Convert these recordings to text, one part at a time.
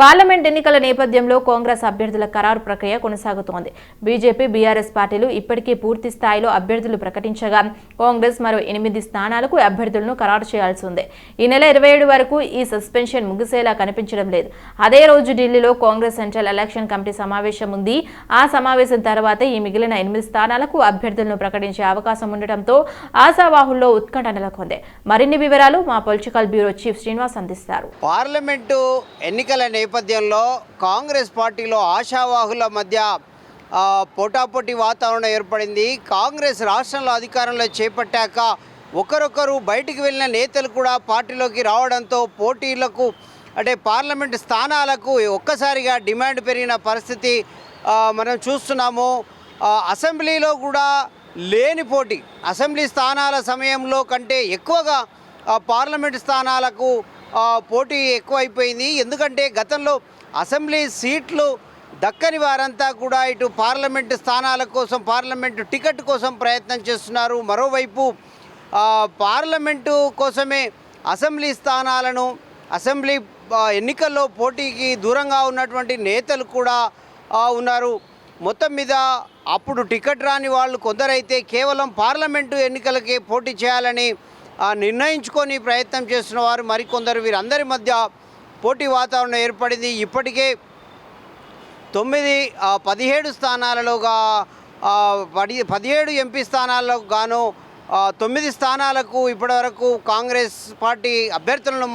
Parliament ఎన్నికల నేపథ్యంలో కాంగ్రెస్ అభ్యర్థుల ఖరారు ప్రక్రియ కొనసాగుతోంది. బీజేపీ బీఆర్ఎస్ పార్టీలు ఇప్పటికీ పూర్తి స్థాయిలో అభ్యర్థులు ప్రకటించగా కాంగ్రెస్ మరో ఎనిమిది స్థానాలకు అభ్యర్థులను ఖరారు చేయాల్సి ఉంది. ఈ నెల ఇరవై ఏడు వరకు ఈ సస్పెన్షన్ ముగిసేలా కనిపించడం లేదు. అదే రోజు ఢిల్లీలో కాంగ్రెస్ సెంట్రల్ ఎలక్షన్ కమిటీ సమావేశం ఉంది. ఆ సమావేశం తర్వాత ఈ మిగిలిన ఎనిమిది స్థానాలకు అభ్యర్థులను ప్రకటించే అవకాశం ఉండటంతో ఆశావాహుల్లో ఉత్కంఠ నెలకొంది. మరిన్ని వివరాలు మా పొలిటికల్ బ్యూరో చీఫ్ శ్రీనివాస్ అందిస్తారు. పార్లమెంటు ఎన్నికల నేపథ్యంలో కాంగ్రెస్ పార్టీలో ఆశావాహుల మధ్య పోటాపోటీ వాతావరణం ఏర్పడింది. కాంగ్రెస్ రాష్ట్రంలో అధికారంలో చేపట్టాక ఒకరొకరు బయటికి వెళ్ళిన నేతలు కూడా పార్టీలోకి రావడంతో పోటీలకు అంటే పార్లమెంట్ స్థానాలకు ఒక్కసారిగా డిమాండ్ పెరిగిన పరిస్థితి మనం చూస్తున్నాము. అసెంబ్లీలో కూడా లేని పోటీ. అసెంబ్లీ స్థానాల సమయంలో కంటే ఎక్కువగా పార్లమెంట్ స్థానాలకు పోటీ ఎక్కువైపోయింది. ఎందుకంటే గతంలో అసెంబ్లీ సీట్లు దక్కని వారంతా కూడా ఇటు పార్లమెంటు స్థానాల కోసం పార్లమెంటు టికెట్ కోసం ప్రయత్నం చేస్తున్నారు. మరోవైపు పార్లమెంటు కోసమే అసెంబ్లీ స్థానాలను అసెంబ్లీ ఎన్నికల్లో పోటీకి దూరంగా ఉన్నటువంటి నేతలు కూడా ఉన్నారు. మొత్తం మీద అప్పుడు టికెట్ రాని వాళ్ళు కొందరైతే కేవలం పార్లమెంటు ఎన్నికలకే పోటీ చేయాలని నిర్ణయించుకొని ప్రయత్నం చేస్తున్న వారు మరికొందరు. వీరందరి మధ్య పోటీ వాతావరణం ఏర్పడింది. ఇప్పటికే తొమ్మిది పదిహేడు స్థానాలలోగా పది పదిహేడు ఎంపీ స్థానాలకు గాను తొమ్మిది స్థానాలకు ఇప్పటివరకు కాంగ్రెస్ పార్టీ అభ్యర్థులను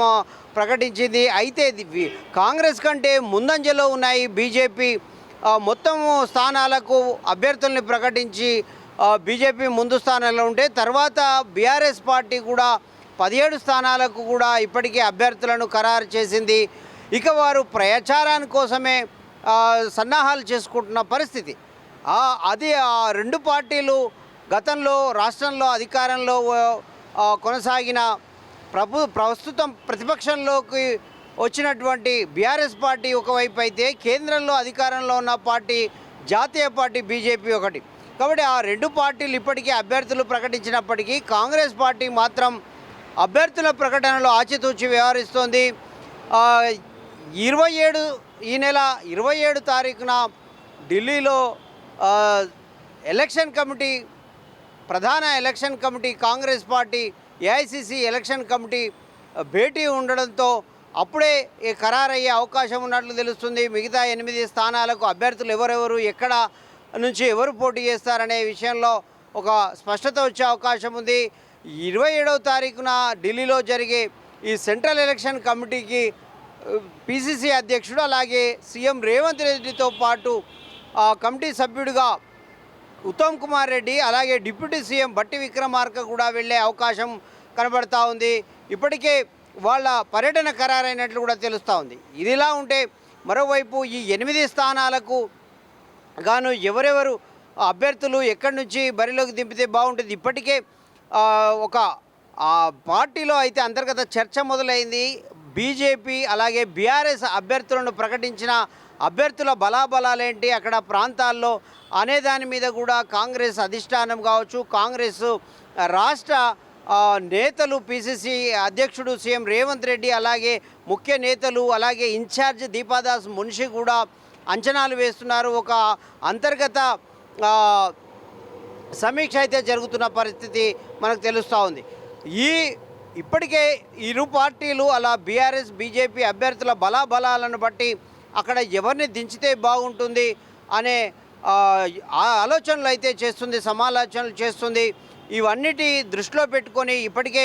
ప్రకటించింది. అయితే ఇది కాంగ్రెస్ కంటే ముందంజలో ఉన్నాయి. బీజేపీ మొత్తము మొత్తం స్థానాలకు అభ్యర్థుల్ని ప్రకటించి బీజేపీ ముందు స్థానంలో ఉంటే తర్వాత బీఆర్ఎస్ పార్టీ కూడా పదిహేడు స్థానాలకు కూడా ఇప్పటికే అభ్యర్థులను ఖరారు చేసింది. ఇక వారు ప్రచారాని కోసమే సన్నాహాలు చేసుకుంటున్న పరిస్థితి. అది ఆ రెండు పార్టీలు గతంలో రాష్ట్రంలో అధికారంలో కొనసాగిన ప్రభు ప్రస్తుతం ప్రతిపక్షంలోకి వచ్చినటువంటి బీఆర్ఎస్ పార్టీ ఒకవైపు అయితే కేంద్రంలో అధికారంలో ఉన్న పార్టీ జాతీయ పార్టీ బీజేపీ ఒకటి. కాబట్టి ఆ రెండు పార్టీలు ఇప్పటికీ అభ్యర్థులు ప్రకటించినప్పటికీ కాంగ్రెస్ పార్టీ మాత్రం అభ్యర్థుల ప్రకటనలో ఆచితూచి వ్యవహరిస్తోంది. ఇరవై ఏడు ఈ నెల ఇరవై ఏడు తారీఖున ఢిల్లీలో ఎలక్షన్ కమిటీ ప్రధాన election committee Congress party AICC election committee భేటీ ఉండడంతో అప్పుడే ఖరారయ్యే అవకాశం ఉన్నట్లు తెలుస్తుంది. మిగతా ఎనిమిది స్థానాలకు అభ్యర్థులు ఎవరెవరు ఎక్కడ నుంచి ఎవరు పోటీ చేస్తారనే విషయంలో ఒక స్పష్టత వచ్చే అవకాశం ఉంది. ఇరవై ఏడవ తారీఖున ఢిల్లీలో జరిగే ఈ సెంట్రల్ ఎలక్షన్ కమిటీకి పిసిసి అధ్యక్షుడు అలాగే సీఎం రేవంత్ రెడ్డితో పాటు కమిటీ సభ్యుడిగా ఉత్తమ్ కుమార్ రెడ్డి అలాగే డిప్యూటీ సీఎం బట్టి విక్రమార్క కూడా వెళ్ళే అవకాశం కనబడతా ఉంది. ఇప్పటికే వాళ్ళ పర్యటన ఖరారైనట్లు కూడా తెలుస్తూ ఉంది. ఇదిలా ఉంటే మరోవైపు ఈ ఎనిమిది స్థానాలకు గాను ఎవరెవరు అభ్యర్థులు ఎక్కడి నుంచి బరిలోకి దింపితే బాగుంటుంది. ఇప్పటికే ఒక పార్టీలో అయితే అంతర్గత చర్చ మొదలైంది. బీజేపీ అలాగే బీఆర్ఎస్ అభ్యర్థులను ప్రకటించిన అభ్యర్థుల బలాబలాలేంటి అక్కడ ప్రాంతాల్లో అనే దాని మీద కూడా కాంగ్రెస్ అధిష్టానం కావచ్చు కాంగ్రెస్ రాష్ట్ర నేతలు పిసిసి అధ్యక్షుడు సీఎం రేవంత్ రెడ్డి అలాగే ముఖ్య నేతలు అలాగే ఇన్ఛార్జ్ దీపాదాస్ మున్షి కూడా అంచనాలు వేస్తున్నారు. ఒక అంతర్గత సమీక్ష అయితే జరుగుతున్న పరిస్థితి మనకు తెలుస్తూ ఉంది. ఈ ఇప్పటికే ఇరు పార్టీలు అలా బీఆర్ఎస్ బీజేపీ అభ్యర్థుల బలాబలాలను బట్టి అక్కడ ఎవరిని దించితే బాగుంటుంది అనే ఆలోచనలు అయితే చేస్తుంది సమాలోచనలు చేస్తుంది. ఇవన్నిటి దృష్టిలో పెట్టుకొని ఇప్పటికే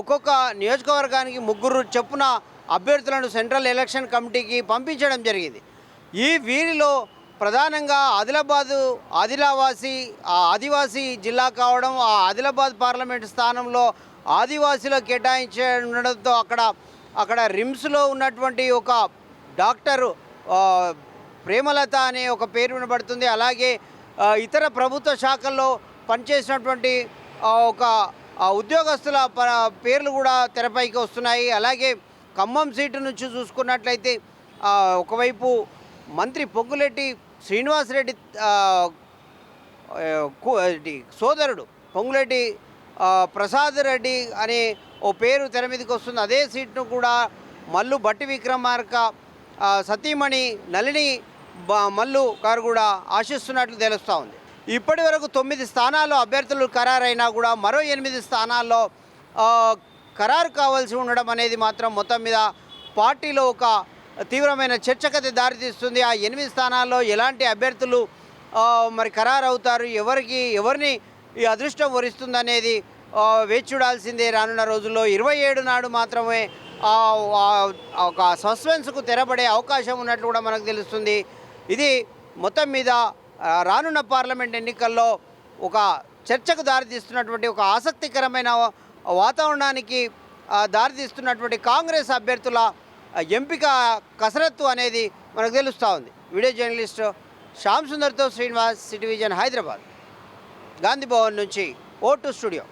ఒక్కొక్క నియోజకవర్గానికి ముగ్గురు చొప్పున అభ్యర్థులను సెంట్రల్ ఎలక్షన్ కమిటీకి పంపించడం జరిగింది. ఈ వీరిలో ప్రధానంగా ఆదిలాబాదు ఆదిలావాసి ఆ ఆదివాసీ జిల్లా కావడం ఆ ఆదిలాబాద్ పార్లమెంట్ స్థానంలో ఆదివాసీలో కేటాయించడంతో అక్కడ అక్కడ రిమ్స్లో ఉన్నటువంటి ఒక డాక్టరు ప్రేమలత అనే ఒక పేరు వినబడుతుంది. అలాగే ఇతర ప్రభుత్వ శాఖల్లో పనిచేసినటువంటి ఒక ఉద్యోగస్తుల ప- పేర్లు కూడా తెరపైకి వస్తున్నాయి. అలాగే ఖమ్మం సీటు నుంచి చూసుకున్నట్లయితే ఒకవైపు మంత్రి పొంగులెట్టి శ్రీనివాసరెడ్డి సోదరుడు పొంగులెట్టి ప్రసాద్ రెడ్డి అనే ఓ పేరు తెర మీదకి వస్తుంది. అదే సీట్ను కూడా మల్లు బట్టి విక్రమార్క సతీమణి నలిని మల్లు గారు కూడా ఆశిస్తున్నట్లు తెలుస్తూ ఉంది. ఇప్పటి వరకు తొమ్మిది స్థానాల్లో అభ్యర్థులు ఖరారైనా కూడా మరో ఎనిమిది స్థానాల్లో ఖరారు కావాల్సి ఉండడం అనేది మాత్రం మొత్తం మీద పార్టీలో ఒక తీవ్రమైన చర్చకైతే దారితీస్తుంది. ఆ ఎనిమిది స్థానాల్లో ఎలాంటి అభ్యర్థులు మరి ఖరారు అవుతారు ఎవరికి ఎవరిని ఈ అదృష్టం వరిస్తుందనేది వేచి చూడాల్సిందే రానున్న రోజుల్లో. ఇరవై ఏడు నాడు మాత్రమే ఒక సస్పెన్స్కు తెరపడే అవకాశం ఉన్నట్లు కూడా మనకు తెలుస్తుంది. ఇది మొత్తం మీద రానున్న పార్లమెంట్ ఎన్నికల్లో ఒక చర్చకు దారితీస్తున్నటువంటి ఒక ఆసక్తికరమైన వాతావరణానికి దారితీస్తున్నటువంటి కాంగ్రెస్ అభ్యర్థుల ఎంపిక కసరత్తు అనేది మనకు తెలుస్తూ ఉంది. వీడియో జర్నలిస్ట్ శ్యామ్ సుందర్తో శ్రీనివాస్ సిటీ విజన్ హైదరాబాద్. గాంధీ భవన్ నుంచి ఓటు టు స్టూడియో.